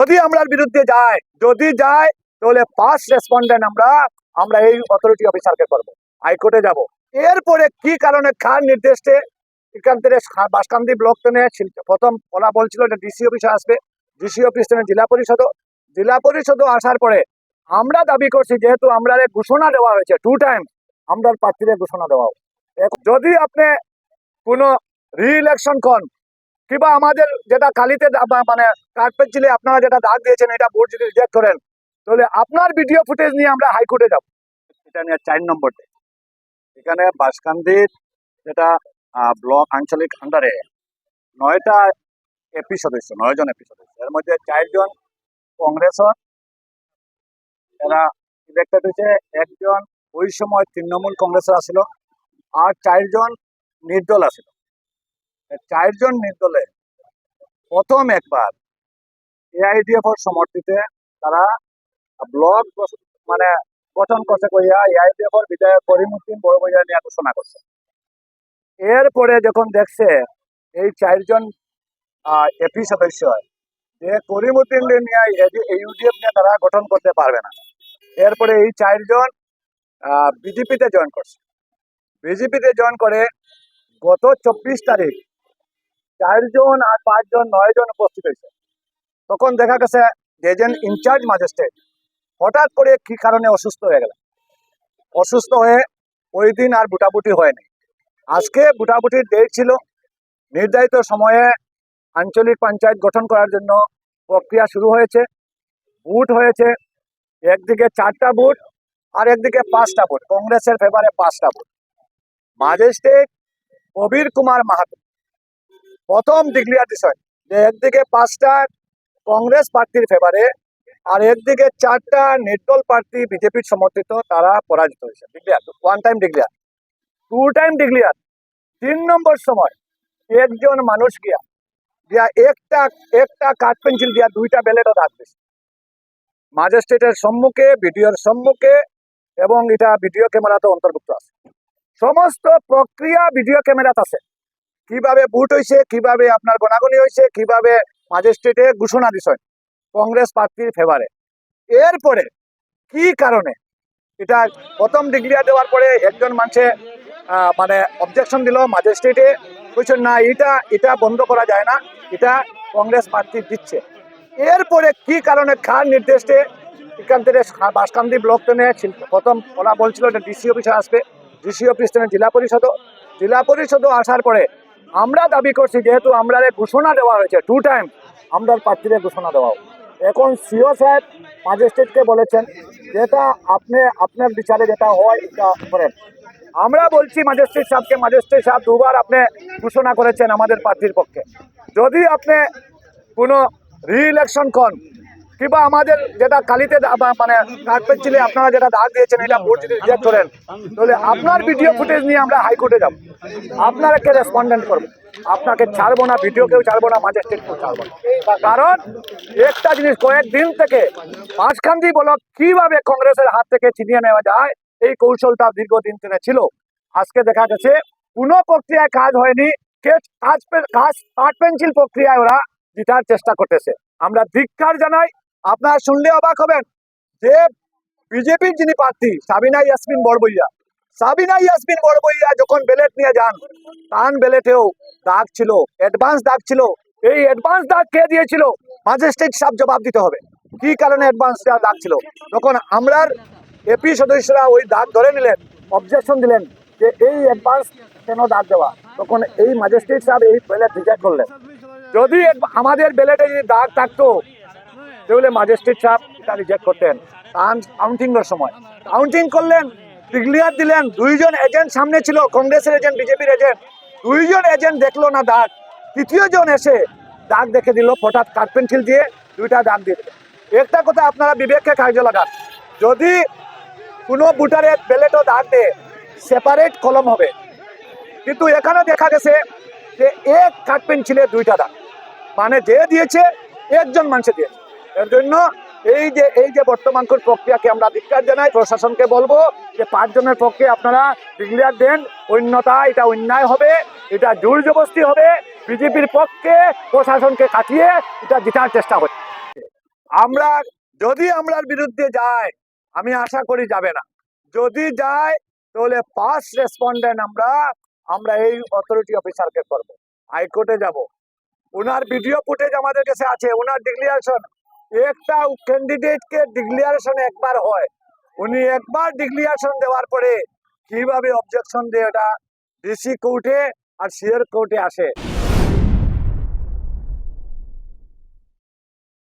যদি আমরার বিরুদ্ধে যায় যদি যায় তাহলে ফার্স্ট রেসপন্ডেন্ট আমরা আমরা এই অথরিটি অফিসারকে করব, হাইকোর্টে যাব। এরপরে কি কারণে খান নির্দেশে এখান থেকে বাসকান্দি ব্লক থেকে প্রথম ওরা বলছিল যে ডিসি অফিসে আসবে ডিসি অফিস থেকে জেলা পরিষদও জেলা পরিষদও আসার পরে আমরা দাবি করছি যেহেতু আমরা ঘোষণা দেওয়া হয়েছে টু টাইম আমরা প্রার্থীদের ঘোষণা দেওয়া যদি আপনি কোনো রি ইলেকশন কন কিংবা আমাদের যেটা কালিতে মানে কার্পেট ছিলে আপনারা যেটা দাগ দিয়েছেন, এটা বোর্ড যদি রিজেক্ট করেন, তাহলে আপনার ভিডিও ফুটেজ নিয়ে আমরা হাইকোর্টে যাব। এটা নিয়ে চার নম্বর এখানে বাসকান্দির যেটা ব্লক আঞ্চলিক আন্ডারে নয়টা এপি সদস্য, নয় জন এপি সদস্য। এর মধ্যে চারজন কংগ্রেসের এরা ইলেক্টেড হয়েছে। একজন ওই সময় তৃণমূল কংগ্রেসের আসিল। আর চারজন নির্দল আসিল। চারজন নির্দলে প্রথম একবার এআইডিএফ সমর্থিতে তারা ব্লক মানে গঠন করছে কইয়া এআইডিএফ বিধায়ক করিমুদ্দিন বড় বইয়া নিয়ে ঘোষণা করছে। এরপরে যখন দেখছে এই চারজন এপি সদস্য যে করিমুদ্দিন নিয়ে ইউডিএফ নিয়ে তারা গঠন করতে পারবে না। এরপরে এই চারজন বিজেপিতে জয়েন করছে। বিজেপিতে জয়েন করে গত চব্বিশ তারিখ চারজন আর পাঁচজন নয় জন উপস্থিত হয়েছে। তখন দেখা গেছে যেজন ইনচার্জ ম্যাজিস্ট্রেট হঠাৎ করে কি কারণে অসুস্থ হয়ে গেল। অসুস্থ হয়ে ওই দিন আর বুটাবুটি হয়নি আজকে বুটাবুটির ডেট ছিল নির্ধারিত সময়ে আঞ্চলিক পঞ্চায়েত গঠন করার জন্য প্রক্রিয়া শুরু হয়েছে। বুট হয়েছে, একদিকে চারটা বুট আর একদিকে পাঁচটা বুট কংগ্রেসের ফেভারে পাঁচটা বুট ম্যাজিস্ট্রেট কবির কুমার মাহাতো প্রথম ডিক্লিয়ার দিছেন যে একদিকে পাঁচটা কংগ্রেস প্রার্থীর ফেভারে আর একদিকে চারটা নির্দল প্রার্থী বিজেপির সমর্থিত, তারা পরাজিত হয়েছে। Declare one time declare two time declare তিন নম্বর সময় একজন মানুষ গিয়া দিয়া একটা একটা কাঠ পেন্সিল দিয়া দুইটা ব্যালেটও দিছে। ম্যাজিস্ট্রেটের সম্মুখে ভিডিওর সম্মুখে, এবং এটা ভিডিও ক্যামেরাতে অন্তর্ভুক্ত আছে। সমস্ত প্রক্রিয়া ভিডিও ক্যামেরাতে আছে। কীভাবে বুট হয়েছে কীভাবে আপনার গণাগণি হয়েছে কীভাবে ম্যাজিস্ট্রেটে ঘোষণা দিছে কংগ্রেস প্রার্থীর ফেভারে এরপরে কি কারণে? এটা প্রথম ডিগ্রিয়া দেওয়ার পরে একজন মানুষে মানে অবজেকশন দিল ম্যাজিস্ট্রেটে বলছেন না, এটা এটা বন্ধ করা যায় না, এটা কংগ্রেস প্রার্থী দিচ্ছে। এরপরে কি কারণে খার নির্দেশে এখান থেকে বাসকান্দি ব্লক টেনে প্রথম ওরা বলছিল ডিসি অফিসে আসবে। ডিসি অফিস থেকে জেলা পরিষদও জেলা পরিষদও আসার পরে আমরা দাবি করছি যেহেতু আমরা ঘোষণা দেওয়া হয়েছে টু টাইম আমরা প্রার্থীদের ঘোষণা দেওয়া। এখন সিও সাহেব ম্যাজিস্ট্রেটকে বলেছেন, যেটা আপনি, আপনার বিচারে যেটা হয় এটা করেন আমরা বলছি ম্যাজিস্ট্রেট সাহেবকে ম্যাজিস্ট্রেট সাহেব দুবার আপনি ঘোষণা করেছেন আমাদের প্রার্থীর পক্ষে যদি আপনি কোনো রি ইলেকশন কন কিংবা আমাদের যেটা কালিতে মানে কার্পেট ছিলে আপনারা যেটা দাগ দিয়েছেন, এটা বোর্ড যদি রিজেক্ট করেন তাহলে আপনার ভিডিও ফুটেজ নিয়ে আমরা হাইকোর্টে যাব। আপনাকে রেসপন্ডেন্ট করব। আপনাকে ছাড়বো না, ভিডিও কেউ ছাড়বো না ম্যাজিস্ট্রেটকেও ছাড়বো না। কারণ একটা জিনিস, কয়েকদিন থেকে মাঝখান্দি বলো, কীভাবে কংগ্রেসের হাত থেকে ছিনিয়ে নেওয়া যায়? এই কৌশলটা দীর্ঘদিন থেকে ছিল। আজকে দেখা গেছে, কোনো প্রক্রিয়ায় কাজ হয়নি। কাজ কাজ কাঠ পেন্সিল প্রক্রিয়ায় ওরা জিতার চেষ্টা করতেছে। আমরা ধিক্কার জানাই আপনারা শুনলে অবাক হবেন যে বিজেপির যিনি প্রার্থী, সাবিনা ইয়াসমিন বড়বইয়া সাবিনা ইয়াসমিন বড়বইয়া যখন ব্যালেট নিয়ে যান তান ব্যালেটেও দাগ ছিল অ্যাডভান্স দাগ ছিল। এই অ্যাডভান্স দাগ কে দিয়েছিল? ম্যাজিস্ট্রেট সাহেব জবাব দিতে হবে। কি কারণে অ্যাডভান্স দাগ ছিল? তখন আমরার এপি সদস্যরা ওই দাগ ধরে নিলেন অবজেকশন দিলেন যে এই অ্যাডভান্স কেন দাগ দেওয়া? তখন এই ম্যাজিস্ট্রেট সাহেব এই ব্যালেট রিজেক্ট করলেন। যদি আমাদের ব্যালেটে যদি দাগ থাকতো তাহলে ম্যাজিস্ট্রেট সাহেব এটা রিজেক্ট করতেন। কাউন্টিং এর সময়। কাউন্টিং করলেন ডিক্লিয়ার দিলেন, দুইজন এজেন্ট সামনে ছিল কংগ্রেসের এজেন্ট বিজেপির এজেন্ট দুইজন এজেন্ট দেখল না দাগ। তৃতীয় জন এসে দাগ দেখে দিল, হঠাৎ কাঠপেন্সিল দিয়ে দুইটা দাগ দিয়ে দিল। একটা কথা আপনারা বিবেককে কাজে লাগান যদি কোনো ভোটারের ব্যালেটও দাগ দেয় সেপারেট কলম হবে। কিন্তু এখানে দেখা গেছে যে এক কাঠ পেন্সিলে দুইটা দাগ। মানে যে দিয়েছে, একজন মানুষে দিয়েছে। এর জন্য এই যে এই যে বর্তমান প্রক্রিয়াকে আমরা ধিক্কার জানাই, প্রশাসনকে বলব যে পাঁচজনের পক্ষে আপনারা ডিক্লিয়ার দেন অন্যতা এটা অন্যায় হবে, এটা জোর জবস্তি হবে, বিজেপির পক্ষে প্রশাসনকে কাটিয়ে এটা জেতার চেষ্টা হচ্ছে। আমরা, যদি আমরা বিরুদ্ধে যাই, আমি আশা করি যাবে না। যদি যায় তাহলে পাঁচ রেসপন্ডেন্ট আমরা আমরা এই অথরিটি অফিসারকে করব হাইকোর্টে যাব। ওনার ভিডিও ফুটেজ আমাদের কাছে আছে, ওনার ডিক্লিয়ারেশন একটা ক্যান্ডিডেটকে ডিক্লিয়ারেশন একবার হয়। উনি একবার ডিক্লিয়ারেশন দেওয়ার পরে কীভাবে অবজেকশন দিয়ে এটা ডিসি কোর্টে আর সিআর কোর্টে আসে।